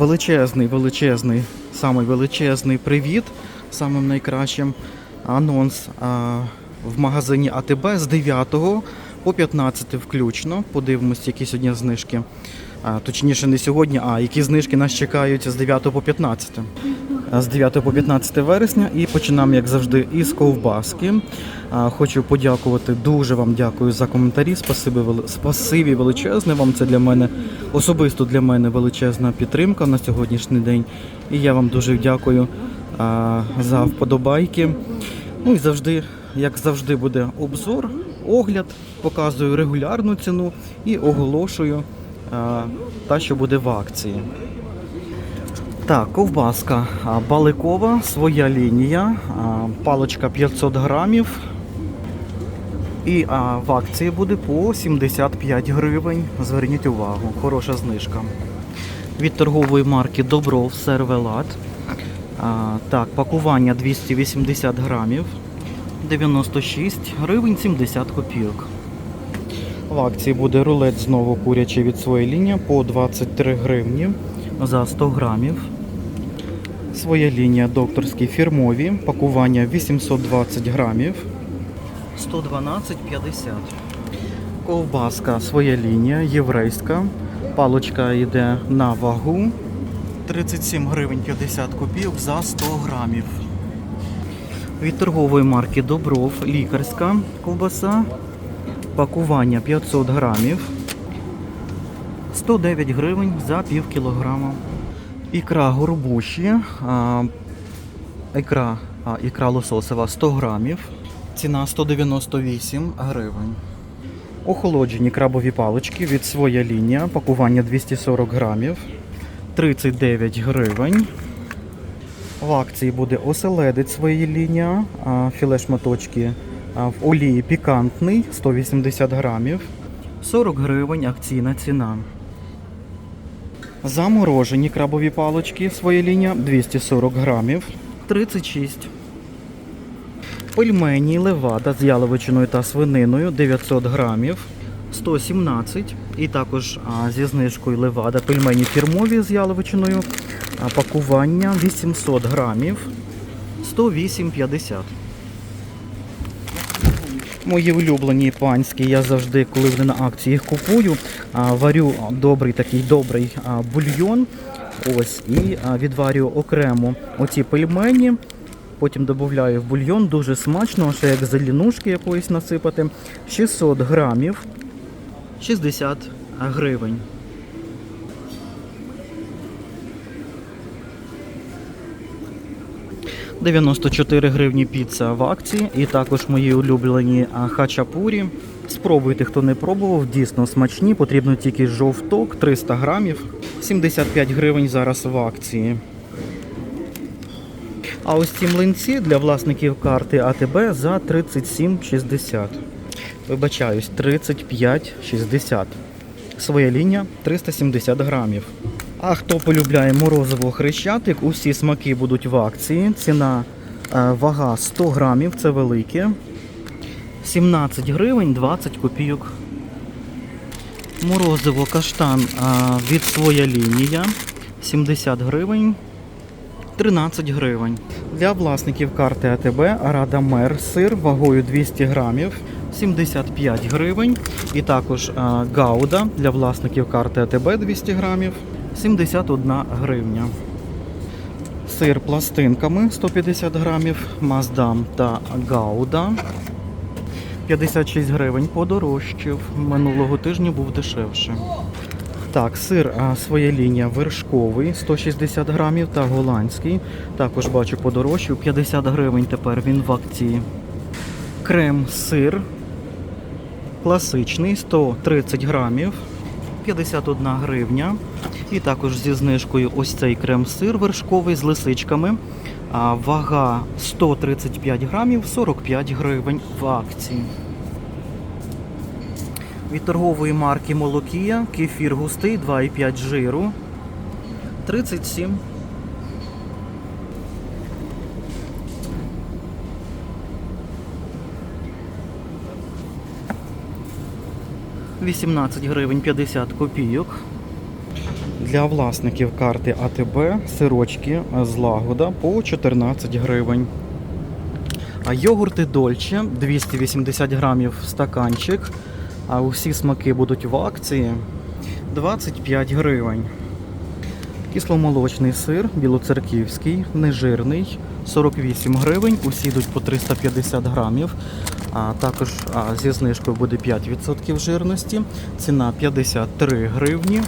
величезний, величезний, самий величезний привіт, самим найкращим анонс а, в магазині АТБ з 9 по 15 включно. Подивимось, які сьогодні знижки. А, точніше, не сьогодні, а які знижки нас чекають з 9 по 15. З 9 по 15 вересня і починаємо, як завжди, із ковбаски. Хочу подякувати, дуже вам дякую за коментарі. Спасибі, спасибі величезне вам. Це для мене особисто для мене величезна підтримка на сьогоднішній день. І я вам дуже дякую за вподобайки. Ну і завжди, як завжди, буде обзор, огляд, показую регулярну ціну і оголошую та, що буде в акції. Так, ковбаска баликова, своя лінія, а, паличка 500 грамів. І а, в акції буде по 75 гривень. Зверніть увагу, хороша знижка. Від торгової марки Добров Сервелат. Так, пакування 280 грамів, 96 гривень 70 копійок. В акції буде рулет знову курячий від своєї лінії по 23 гривні за 100 грамів. Своя лінія докторські фірмові, пакування 820 грамів, 112,50. Ковбаска своя лінія, єврейська. Палочка йде на вагу. 37 гривень 50 копійок за 100 грамів. Від торгової марки Добров лікарська ковбаса. Пакування 500 грамів. 109 гривень за пів кілограма. Ікра горбуші. Ікра, ікра лососева 100 грамів. Ціна 198 гривень. Охолоджені крабові палички від своя лінія. Пакування 240 грамів. 39 гривень. В акції буде оселедець своєї лінія, філе шматочки в олії пікантний 180 грамів. 40 гривень акційна ціна. Заморожені крабові палички своя лінія 240 грамів 36. Пельмені левада з яловичиною та свининою 900 грамів 117. І також а, зі знижкою левада пельмені фірмові з яловичиною. А, пакування 800 грамів 108,50. Мої улюблені панські, я завжди, коли вони на акції їх купую, варю добрий такий добрий бульйон. Ось, і відварюю окремо оці пельмені. Потім додаю в бульйон, дуже смачно, ще як зеленушки якоїсь насипати. 600 грамів, 60 гривень. – 94 гривні піца в акції і також мої улюблені хачапурі. Спробуйте, хто не пробував, дійсно смачні. Потрібно тільки жовток 300 грамів. 75 гривень зараз в акції. А ось ці млинці для власників карти АТБ за 37,60. Вибачаюсь, 35,60. Своя лінія 370 грамів. А хто полюбляє морозиво хрещатик, усі смаки будуть в акції. Ціна е, вага 100 грамів, це велике. 17 гривень 20 копійок. Морозиво каштан від своя лінія 70 гривень. 13 гривень. Для власників карти АТБ Рада Мер сир вагою 200 грамів 75 гривень. І також а, Гауда для власників карти АТБ 200 грамів 71 гривня. Сир пластинками 150 грамів, Маздам та Гауда. 56 гривень подорожчав. Минулого тижня був дешевше. Так, сир своя лінія вершковий 160 грамів та голландський. Також бачу подорожчав. 50 гривень тепер він в акції. Крем сир класичний 130 грамів. 51 гривня. І також зі знижкою ось цей крем-сир вершковий з лисичками. Вага 135 грамів, 45 гривень в акції. Від торгової марки Молокія, кефір густий 2,5 жиру. 37. Вісімнадцять гривень 50 копійок. Для власників карти АТБ сирочки з лагода по 14 гривень. А йогурти Дольче 280 грамів стаканчик. А усі смаки будуть в акції 25 гривень. Кисломолочний сир, білоцерківський, нежирний, 48 гривень. Усі йдуть по 350 грамів. А також а, зі знижкою буде 5% жирності. Ціна 53 гривні.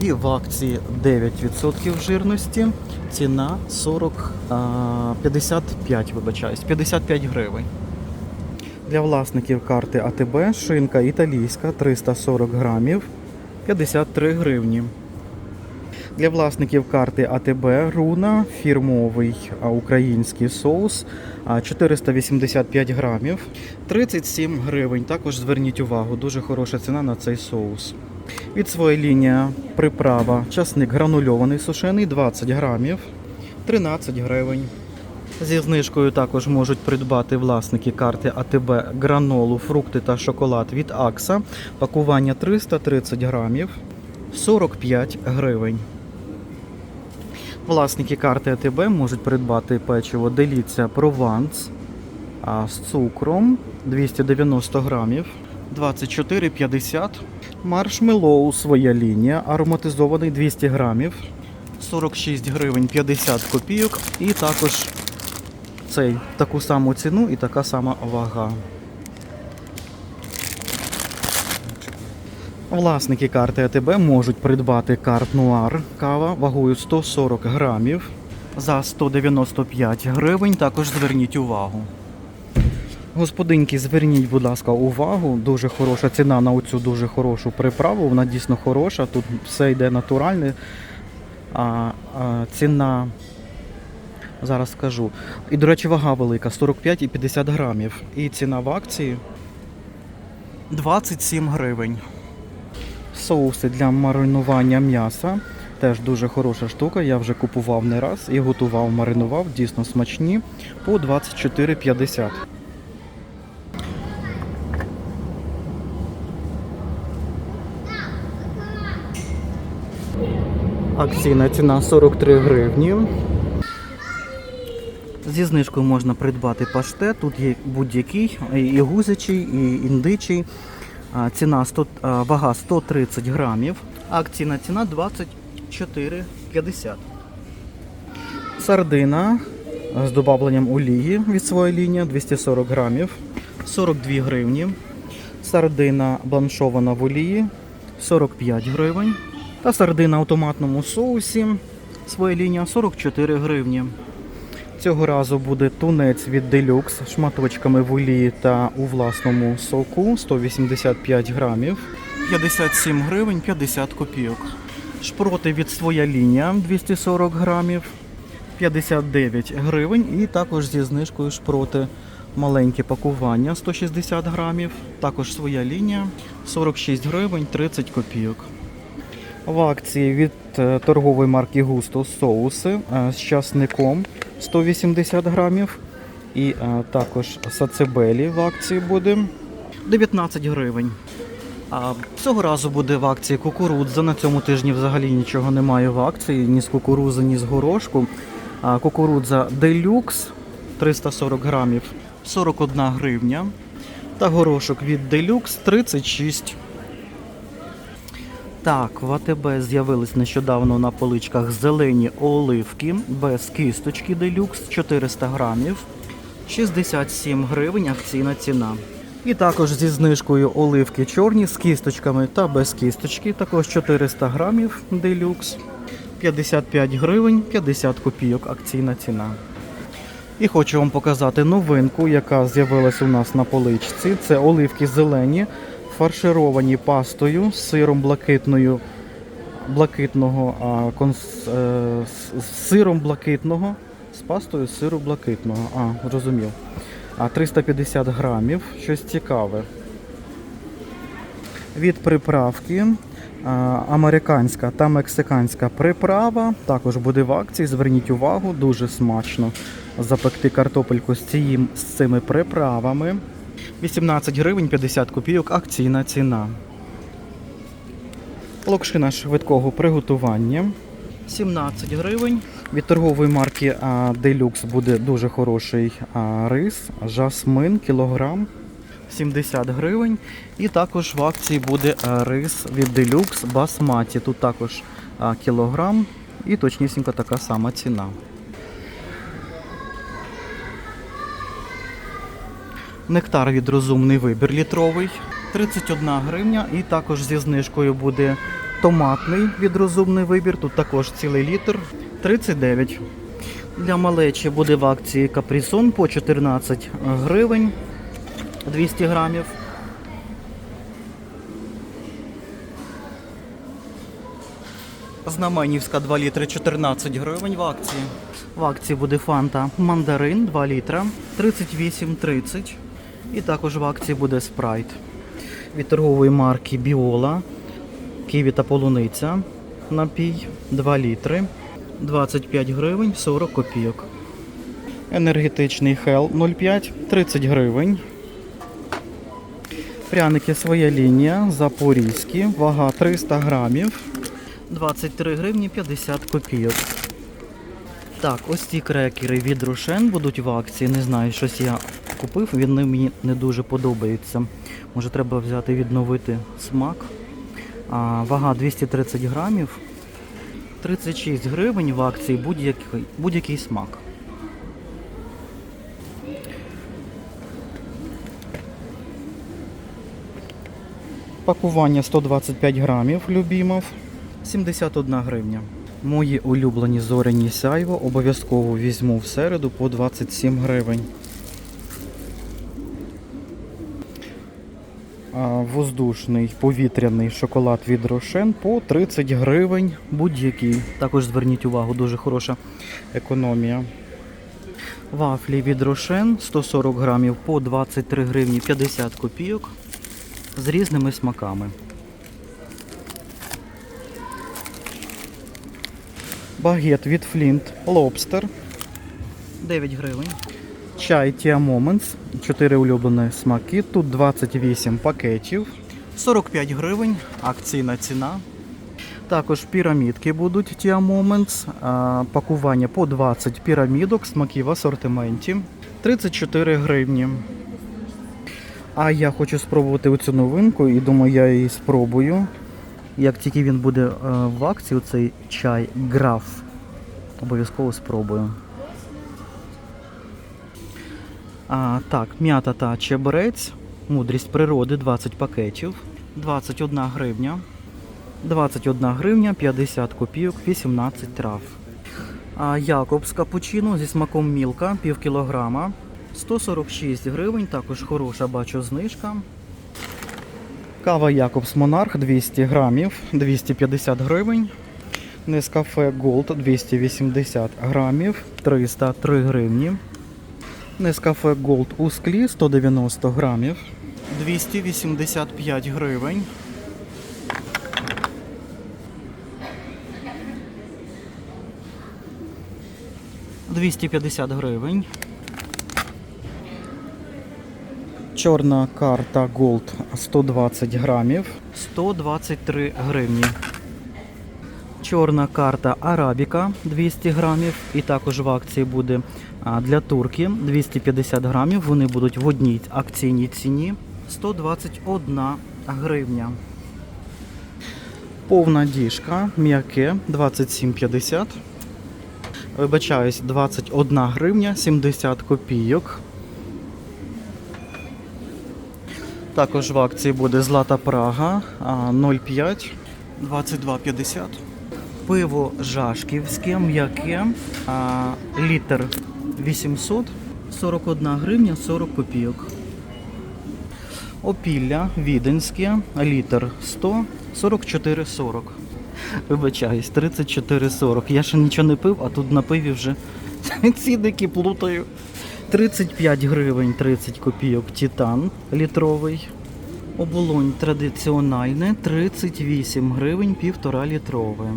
І в акції 9% жирності. Ціна 40, а, 55, вибачаюсь, 55 гривень. Для власників карти АТБ шинка італійська 340 грамів 53 гривні. Для власників карти АТБ Руна фірмовий український соус 485 грамів 37 гривень. Також зверніть увагу, дуже хороша ціна на цей соус. Від своєї лінія приправа часник гранульований сушений 20 грамів 13 гривень. Зі знижкою також можуть придбати власники карти АТБ гранолу, фрукти та шоколад від Акса. Пакування 330 грамів 45 гривень. Власники карти АТБ можуть придбати печиво Деліця Прованс з цукром 290 грамів 24,50. Маршмеллоу своя лінія, ароматизований 200 грамів 46 гривень 50 копійок. І також цей таку саму ціну і така сама вага. Власники карти АТБ можуть придбати карт Нуар кава вагою 140 грамів за 195 гривень. Також зверніть увагу. Господинки, зверніть, будь ласка, увагу. Дуже хороша ціна на оцю дуже хорошу приправу. Вона дійсно хороша. Тут все йде натуральне. А, а ціна Зараз скажу. І, до речі, вага велика 45 і 50 грамів. І ціна в акції 27 гривень. Соуси для маринування м'яса. Теж дуже хороша штука. Я вже купував не раз і готував, маринував. Дійсно смачні. По 24,50. Акційна ціна 43 гривні. Зі знижкою можна придбати паштет. Тут є будь-який, і гузячий, і індичий. Ціна 100, вага 130 грамів. Акційна ціна 24,50. Сардина з додавленням олії від своєї лінії 240 грамів 42 гривні. Сардина бланшована в олії 45 гривень. Та сардина в томатному соусі своя лінія 44 гривні. Цього разу буде тунець від з шматочками в олії та у власному соку 185 грамів, 57 гривень 50 копійок. Шпроти від своя лінія 240 грамів, 59 гривень. І також зі знижкою шпроти маленьке пакування 160 грамів. Також своя лінія 46 гривень 30 копійок. В акції від е, торгової марки Густо соуси е, з часником 180 грамів. І е, також сацебелі в акції буде 19 гривень. Цього разу буде в акції кукурудза. На цьому тижні взагалі нічого немає в акції, ні з кукурузи, ні з горошку. Кукурудза Deluxe 340 грамів 41 гривня. Та горошок від Deluxe 36 так, в АТБ з'явились нещодавно на поличках зелені оливки без кісточки делюкс 400 грамів, 67 гривень акційна ціна. І також зі знижкою оливки чорні з кісточками та без кісточки, також 400 грамів делюкс, 55 гривень 50 копійок акційна ціна. І хочу вам показати новинку, яка з'явилась у нас на поличці. Це оливки зелені фаршировані пастою з сиром блакитною, блакитного, а, конс, е, з- сиром блакитного, з пастою з сиру блакитного. А, зрозумів. А 350 грамів, щось цікаве. Від приправки а, американська та мексиканська приправа також буде в акції. Зверніть увагу, дуже смачно запекти картопельку з, цієм, з цими приправами. 18 гривень 50 копійок акційна ціна. Локшина швидкого приготування. 17 гривень. Від торгової марки Deluxe буде дуже хороший рис, жасмин, кілограм. 70 гривень. І також в акції буде рис від Deluxe Basmati. Тут також кілограм і точнісінько така сама ціна. Нектар від розумний вибір літровий 31 гривня. І також зі знижкою буде томатний від розумний вибір. Тут також цілий літр 39. Для малечі буде в акції капрісон по 14 гривень 200 грамів. Знаменівська 2 літри 14 гривень в акції. В акції буде фанта мандарин 2 літра 38,30. І також в акції буде спрайт. Від торгової марки Біола. Ківі та полуниця. Напій 2 літри 25 гривень 40 копійок. Енергетичний хел 0,5 30 гривень. Пряники своя лінія, запорізькі, вага 300 грамів, 23 гривні 50 копійок. Так, ось ці крекери від Рошен будуть в акції. Не знаю, щось я купив, він мені не дуже подобається. Може треба взяти відновити смак. А, вага 230 грамів, 36 гривень в акції будь-який, будь-який смак. Пакування 125 грамів Любімов, 71 гривня. Мої улюблені зоряні сяйво обов'язково візьму в середу по 27 гривень. Воздушний повітряний шоколад від Рошен по 30 гривень будь-який. Також зверніть увагу, дуже хороша економія. Вафлі від Рошен 140 грамів по 23 гривні 50 копійок з різними смаками. Багет від Flint Lobster 9 гривень. Чай Tia Moments 4 улюблені смаки. Тут 28 пакетів. 45 гривень. Акційна ціна. Також пірамідки будуть Tia Moments. Пакування по 20 пірамідок, смаки в асортименті. 34 гривні. А я хочу спробувати оцю новинку і думаю, я її спробую. Як тільки він буде е, в акції, цей чай граф. Обов'язково спробую. А, так, м'ята та чебрець. Мудрість природи 20 пакетів. 21 гривня. 21 гривня, 50 копійок, 18 трав. А Якобс капучино зі смаком мілка, пів кілограма. 146 гривень, також хороша бачу знижка. Кава Якобс Монарх 200 грамів, 250 гривень. Нескафе Gold 280 грамів, 303 гривні. Нескафе Gold у склі 190 грамів, 285 гривень. Двісті п'ятдесят гривень. Чорна карта Gold 120 грамів, 123 гривні. Чорна карта Арабіка 200 грамів. І також в акції буде для турки 250 грамів. Вони будуть в одній акційній ціні 121 гривня. Повна діжка, м'яке 27,50. Вибачаюсь, 21 гривня 70 копійок. Також в акції буде Злата Прага 0,5 22,50. Пиво Жашківське, м'яке, літр 800, 41 гривня 40 копійок. Опілля Віденське, літр 100, 44,40. Вибачаюсь, 34,40. Я ще нічого не пив, а тут на пиві вже цінники плутаю. 35 гривень 30 копійок Титан літровий. Оболонь традиціональне 38 гривень півтора літрове.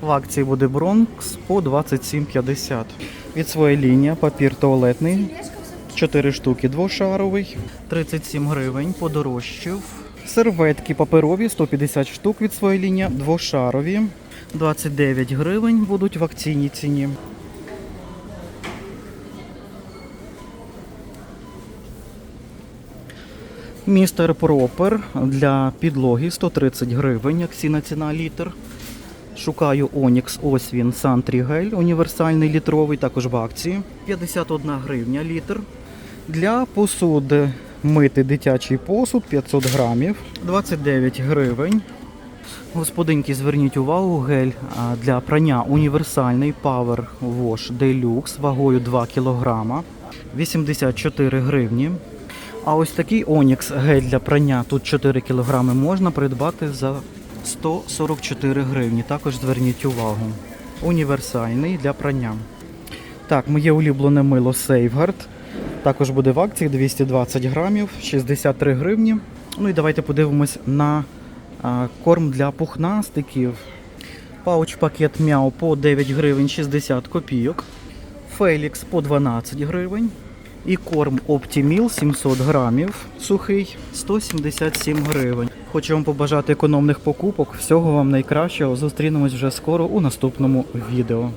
В акції буде Бронкс по 27,50. Від своєї лінії папір туалетний 4 штуки двошаровий. 37 гривень подорожчав Серветки паперові 150 штук від своєї лінії, двошарові. 29 гривень будуть в акційній ціні. Містер Пропер для підлоги 130 гривень, акційна ціна літр. Шукаю Онікс, ось він, Сантрігель, універсальний літровий, також в акції. 51 гривня літр. Для посуди мити дитячий посуд 500 грамів, 29 гривень. Господинки, зверніть увагу, гель для прання універсальний Power Wash Deluxe вагою 2 кг, 84 гривні. А ось такий Onyx гель для прання, тут 4 кг, можна придбати за 144 гривні. Також зверніть увагу. Універсальний для прання. Так, моє улюблене мило Safeguard. Також буде в акції 220 грамів, 63 гривні. Ну і давайте подивимось на корм для пухнастиків. Пауч-пакет Мяу по 9 гривень 60 копійок. Фелікс по 12 гривень. І корм Optimil 700 грамів сухий 177 гривень. Хочу вам побажати економних покупок. Всього вам найкращого. Зустрінемось вже скоро у наступному відео.